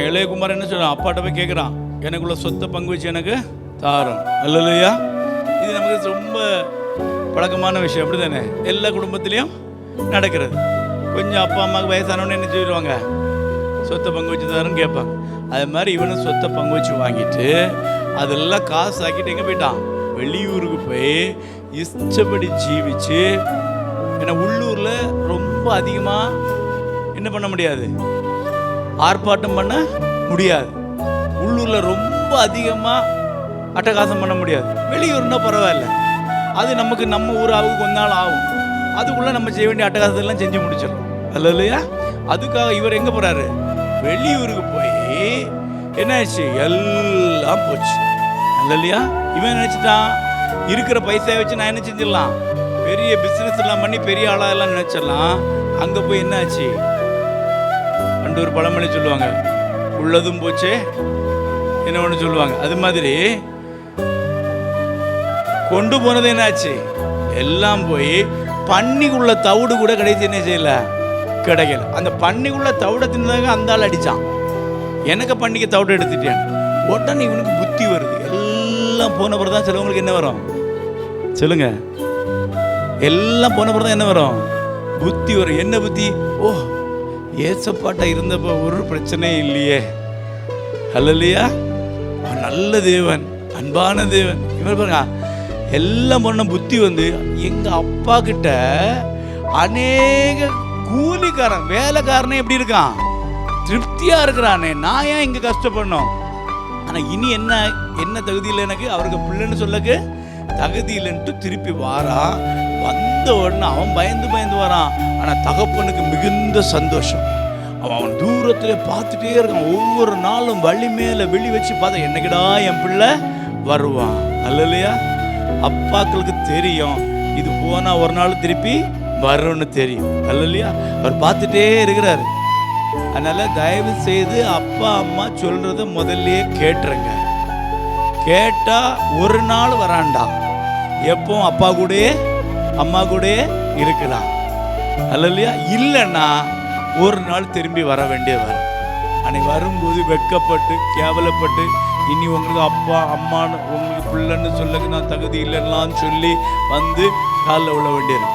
இளையகுமார் என்ன சொல்றான்? அப்பாட்ட போய் கேட்குறான் எனக்குள்ள சொத்தை பங்கு வச்சு எனக்கு தாரம். இல்லையா இது நமக்கு ரொம்ப பழக்கமான விஷயம். அப்படி தானே எல்லா குடும்பத்திலையும் நடக்கிறது. கொஞ்சம் அப்பா அம்மாவுக்கு வயசானவனே என்ன சொல்லிடுவாங்க? சொத்தை பங்கு வச்சு தரேன்னு கேட்பாங்க. அது மாதிரி இவனும் சொத்தை பங்கு வச்சு வாங்கிட்டு அதெல்லாம் காசு ஆக்கிட்டு எங்கே போயிட்டான்? வெளியூருக்கு போய் இஷ்டப்படி ஜீவிச்சு ஏன்னா உள்ளூரில் ரொம்ப அதிகமாக என்ன பண்ண முடியாது? ஆர்ப்பாட்டம் பண்ண முடியாது. உள்ளூரில் ரொம்ப அதிகமாக அட்டகாசம் பண்ண முடியாது. வெளியூர்னா பரவாயில்ல. அது நமக்கு நம்ம ஊராவுக்கு கொஞ்ச நாள் ஆகும். அதுக்குள்ளே நம்ம செய்ய வேண்டிய அட்டகாசத்தெல்லாம் செஞ்சு முடிச்சிடலாம். அல்ல இல்லையா அதுக்காக இவர் எங்கே போகிறாரு வெளியூருக்கு போய் என்னாச்சு? எல்லாம் போச்சு. அல்ல இல்லையா இவன் நினச்சிட்டான். இருக்கிற பைசா வச்சு நான் என்ன செஞ்சிடலாம்? பெரிய பிஸ்னஸ் எல்லாம் பண்ணி பெரிய ஆளாக எல்லாம் நினச்சிடலாம். அங்கே போய் என்னாச்சு? அண்டு ஒரு பழமொழி சொல்லுவாங்க. உள்ளதும் போச்சே என்ன ஒன்று சொல்லுவாங்க. அது மாதிரி கொண்டு போனது என்னாச்சு? எல்லாம் போய் பன்னிக்குள்ள தவிடு கூட கடைசி என்ன செய்யல? கிடைக்கல. அந்த பன்னிக்குள்ள தவிட தின்னதாங்க அந்த ஆள் அடித்தான் எனக்கு பண்ணிக்க தவிட எடுத்துட்டேன். உடனே இவனுக்கு புத்தி வருது. எல்லாம் போன பிறகு தான் சிலவங்களுக்கு என்ன வரும்? சொல்லுங்க. எல்லாம் போன பிறகு தான் என்ன வரும்? புத்தி வரும். என்ன புத்தி? ஓ ஏசப்பாட்ட இருந்தப்போ ஒரு பிரச்சனையும் இல்லையே. அல்லையா அவன் நல்ல தேவன் அன்பான தேவன். இவர் பாருங்க எல்லாம் பண்ண புத்தி வந்து எங்கள் அப்பா கிட்ட அநேக கூலிக்காரன் வேலைக்காரனே எப்படி இருக்கான். திருப்தியாக இருக்கிறானே. நான் ஏன் இங்கே கஷ்டப்படணும்? ஆனால் இனி என்ன என்ன தகுதியில் எனக்கு அவருக்கு பிள்ளைன்னு சொல்லக்கு? தகுதி இல்லைன்ட்டு திருப்பி வாரான் வந்த உடனே அவன் பயந்து பயந்து வரான். ஆனால் தகப்பனுக்கு மிகுந்த சந்தோஷம். அவன் அவன் தூரத்துல பார்த்துட்டே இருக்கான். ஒவ்வொரு நாளும் வழி மேலே வெளி வச்சு பார்த்தா என்னைக்குடா என் பிள்ளை வருவான்? அல்ல இல்லையா அப்பாக்களுக்கு தெரியும். இது போனால் ஒரு நாள் திருப்பி வரும்னு தெரியும். அல்லையா? அவர் பார்த்துட்டே இருக்கிறாரு. அதனால் தயவு செய்து அப்பா அம்மா சொல்கிறத முதல்லையே கேட்டுருங்க. கேட்டால் ஒரு நாள் வராண்டா. எப்போ அப்பா கூடயே அம்மா கூடயே இருக்கலாம் இல்லையா இல்லைன்னா ஒரு நாள் திரும்பி வர வேண்டியவர். அன்னைக்கு வரும்போது வெட்கப்பட்டு கேவலப்பட்டு இனி உங்களுக்கு அப்பா அம்மான்னு உங்களுக்கு பிள்ளைன்னு சொல்லுங்க நான் தகுதி இல்லைன்னான்னு சொல்லி வந்து காலில் விழ வேண்டியது